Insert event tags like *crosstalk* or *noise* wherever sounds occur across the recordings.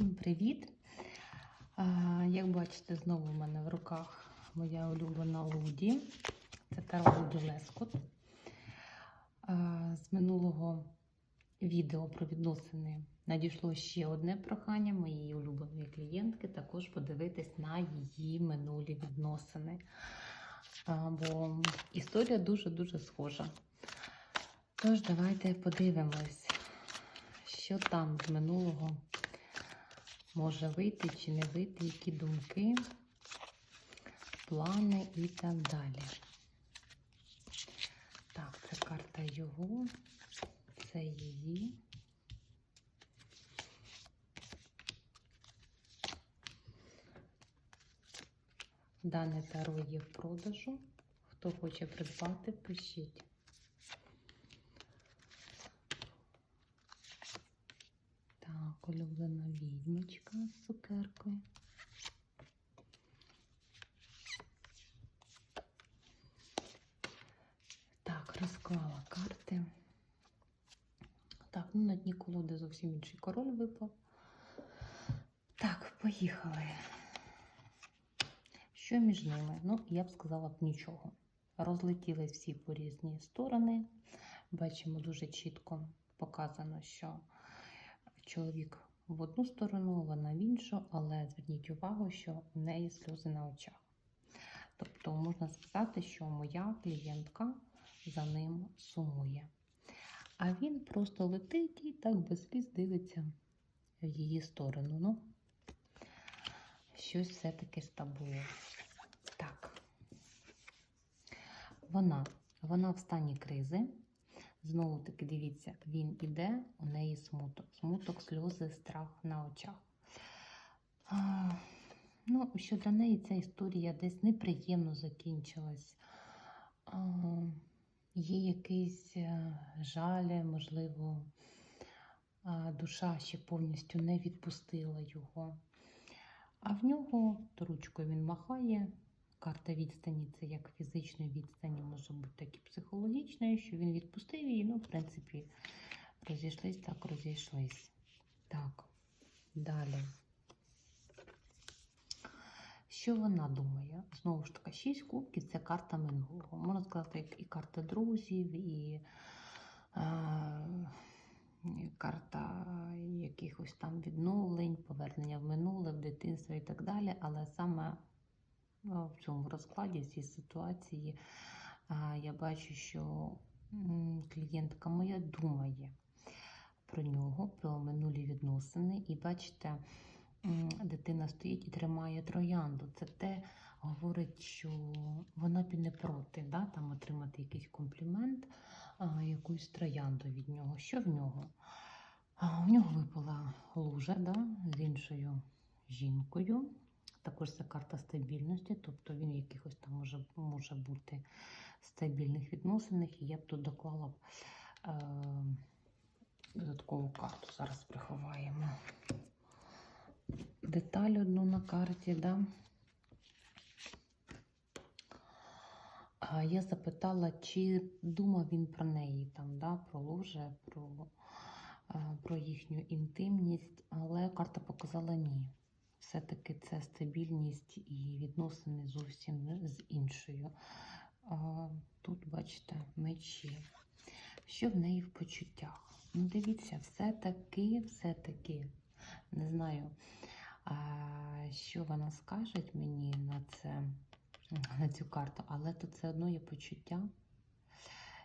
Всім привіт! Як бачите, знову в мене в руках моя улюблена Луді. Це Таро Луді Лескот. З минулого відео про відносини надійшло ще одне прохання моєї улюбленої клієнтки також подивитись на її минулі відносини. Бо історія дуже-дуже схожа. Тож, давайте подивимось, що там з минулого може вийти чи не вийти, які думки, плани і так далі. Так, це карта його, це її. Дане таро є в продажу. Хто хоче придбати, пишіть. Так, улюблена з цукеркою. Так, розклала карти. Так, ну на дні колоди зовсім інший король випав. Так, поїхали. Що між ними? Ну, я б сказала б нічого. Розлетілись всі по різні сторони. Бачимо дуже чітко показано, що чоловік в одну сторону, вона в іншу, але зверніть увагу, що в неї сльози на очах. Тобто можна сказати, що моя клієнтка за ним сумує. А він просто летить і так без сліз дивиться в її сторону. Ну, щось все-таки з тобою. Так. Вона, вона в стані кризи. Знову таки, дивіться, він іде, у неї смуток. Смуток, сльози, страх на очах. А, ну, що для неї ця історія десь неприємно закінчилась. А, є якийсь е, жаль, можливо, душа ще повністю не відпустила його. А в нього ручкою він махає. Карта відстані це як фізичної відстані, може бути, так і психологічної, що він відпустив її, ну, в принципі, розійшлись, так розійшлись. Так, далі. Що вона думає? Знову ж таки, 6 кубків це карта минулого. Можна сказати, як і карта друзів, і е, карта якихось там відновлень, повернення в минуле, в дитинство і так далі. Але саме в цьому розкладі, в цій ситуації, я бачу, що клієнтка моя думає про нього, про минулі відносини. І бачите, дитина стоїть і тримає троянду. Це те говорить, що вона б не проти да, там отримати якийсь комплімент, якусь троянду від нього. Що в нього? У нього випала лужа да, з іншою жінкою. Також це карта стабільності, тобто він якихось там може, може бути стабільних відносинах. І я б тут доклала е, додаткову карту. Зараз приховаємо деталь одну на карті. Да? Я запитала, чи думав він про неї, там, да, про ложе, про, е, про їхню інтимність, але карта показала ні все-таки це стабільність і відносини зовсім з іншою. Тут, бачите, мечі. Що в неї в почуттях? Ну, дивіться, все-таки, все-таки, не знаю, що вона скаже мені на це, на цю карту, але тут все одно є почуття.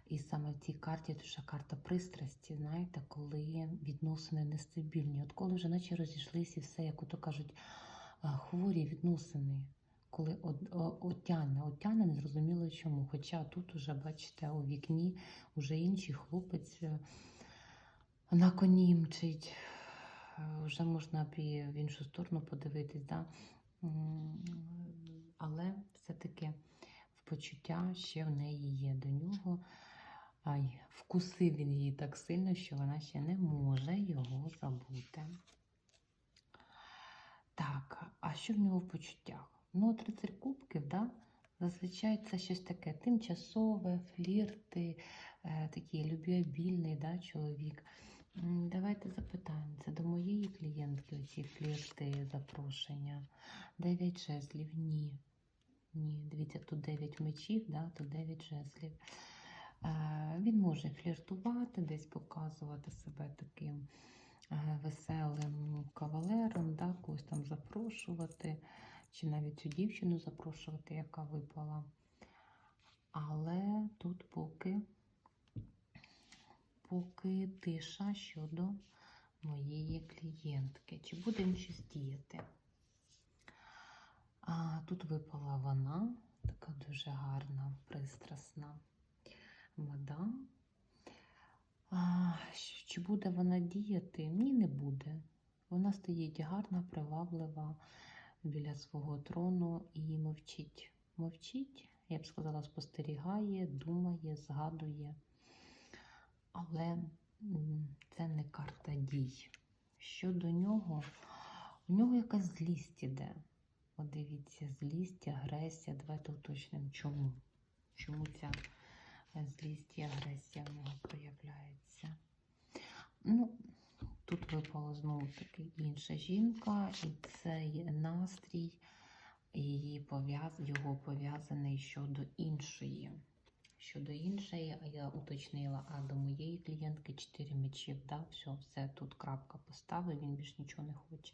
І саме в цій карті дуже карта пристрасті, знаєте, коли відносини нестабільні. От коли вже наче розійшлися і все, як ото кажуть, хворі відносини, коли отяне, отяне, не зрозуміло чому. Хоча тут уже, бачите, у вікні вже інший хлопець е, на коні мчить. Е, вже можна б і в іншу сторону подивитись, да? але все-таки почуття ще в неї є до нього. Ай, вкусив він її так сильно, що вона ще не може його забути. Так, а що в нього в почуттях? Ну, от рицарь кубків, да? зазвичай це щось таке тимчасове, флірти, е, такий любвеобільний да, чоловік. Давайте запитаємо. Це до моєї клієнтки оці флірти, запрошення. Дев'ять жезлів. Ні. Ні. Дивіться, тут дев'ять мечів, да? тут дев'ять жезлів. Е, Він може фліртувати, десь показувати себе таким е, веселим кавалером, да? когось там запрошувати, чи навіть цю дівчину запрошувати, яка випала. Але тут поки поки тиша щодо моєї клієнтки. Чи буде він щось діяти? А, тут випала вона, така дуже гарна, пристрасна мадам. А, чи буде вона діяти? Ні, не буде. Вона стоїть гарна, приваблива біля свого трону і мовчить. Мовчить, я б сказала, спостерігає, думає, згадує. Але це не карта дій. Щодо нього, у нього якась злість іде. От дивіться, злість, агресія. Давайте уточнимо, чому. Чому ця злість і агресія в нього проявляється. Ну, тут випала знову таки інша жінка, і цей настрій її пов'яз... його пов'язаний щодо іншої. Щодо іншої, я уточнила, а до моєї клієнтки 4 мечів, да, все, все, тут крапка поставив, він більш нічого не хоче.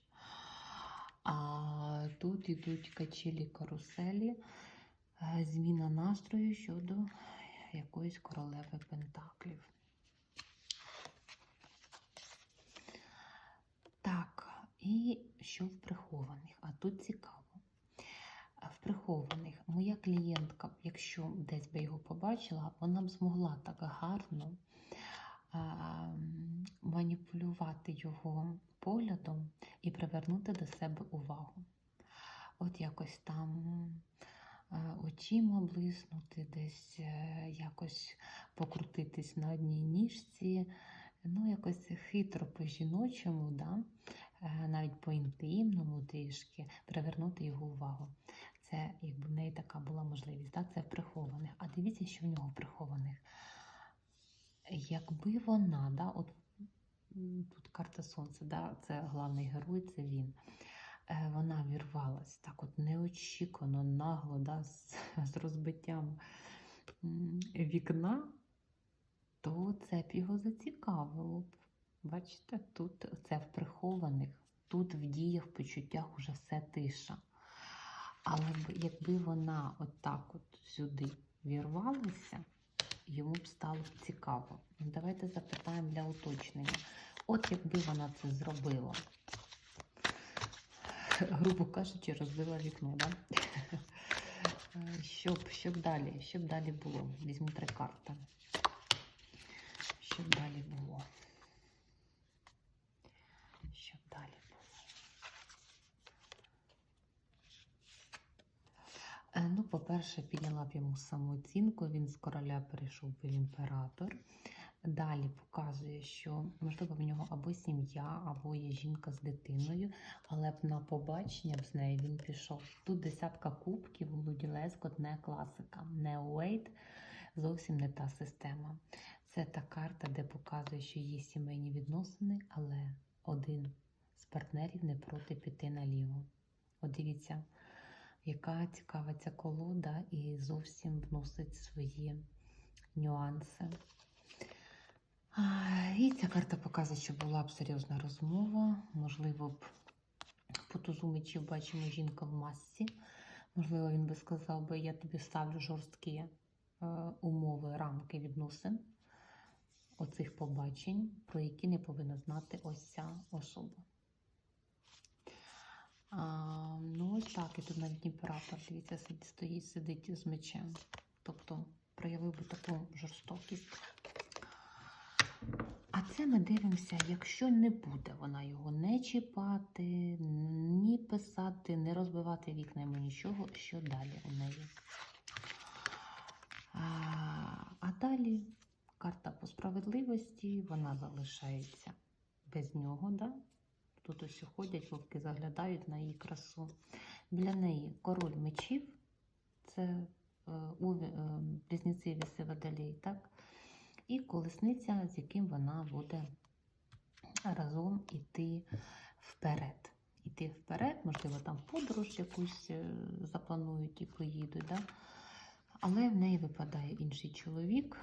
А тут ідуть качелі каруселі, е, зміна настрою щодо якоїсь королеви Пентаклів. Так, і що в прихованих? А тут цікаво. В прихованих моя клієнтка, якщо десь би його побачила, вона б змогла так гарно маніпулювати його поглядом і привернути до себе увагу. От якось там очима блиснути, десь е, якось покрутитись на одній ніжці, ну якось хитро по-жіночому, да? е, навіть по-інтимному трішки привернути його увагу. Це якби в неї така була можливість. Да? Це в прихованих. А дивіться, що в нього в прихованих. Якби вона, да, от тут карта сонця, да, це головний герой, це він. Е, Вона вірвалась так от неочікувано, нагло, да, з, *laughs* з розбиттям вікна, то це б його зацікавило б. Бачите, тут це в прихованих, тут в діях, в почуттях уже все тиша. Але якби вона отак от сюди вірвалася, йому б стало цікаво. Ну, Давайте запитаємо для уточнення. От якби вона це зробила, грубо кажучи, розбила вікно, да? *laughs* Щоб, щоб далі, щоб далі було. Візьму три карти. Щоб далі було. Щоб далі було. Е, Ну, по-перше, підняла б йому самооцінку, він з короля перейшов в імператор. Далі показує, що можливо в нього або сім'я, або є жінка з дитиною, але б на побачення б з нею він пішов. Тут десятка кубків, Луді Лескот, класика, не Уейт, зовсім не та система. Це та карта, де показує, що є сімейні відносини, але один з партнерів не проти піти наліво. От дивіться, яка цікава ця колода і зовсім вносить свої нюанси. І ця карта показує, що була б серйозна розмова. Можливо, б по тузу бачимо жінка в масці. Можливо, він би сказав би, я тобі ставлю жорсткі е, умови, рамки відносин оцих побачень, про які не повинна знати ось ця особа. А, ну, ось так, і тут навіть імператор, дивіться, стоїть, сидить з мечем. Тобто проявив би таку жорстокість. Це ми дивимося, якщо не буде вона його не чіпати, ні писати, не розбивати вікна йому нічого, що далі у неї. А, а далі карта по справедливості, вона залишається без нього. Да? Тут ось ходять, вовки заглядають на її красу. Біля неї король мечів, це е, у е, близнеці віси водолій, так? І колесниця, з яким вона буде разом іти вперед. Іти вперед, можливо, там подорож якусь е, запланують і поїдуть. Да? Але в неї випадає інший чоловік.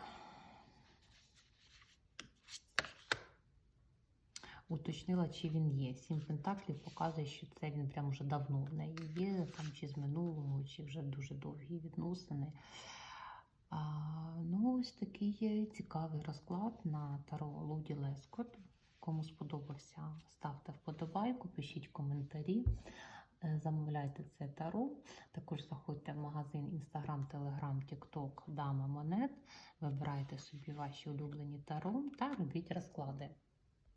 Уточнила, чи він є. Сім пентаклів показує, що це він прям вже давно в неї є, там чи з минулого, чи вже дуже довгі відносини. А, ну, ось такий цікавий розклад на Таро Луді Лескот. Кому сподобався, ставте вподобайку, пишіть коментарі, е, замовляйте це таро. Також заходьте в магазин Instagram, Telegram, TikTok, Дама Монет. Вибирайте собі ваші улюблені таро та робіть розклади.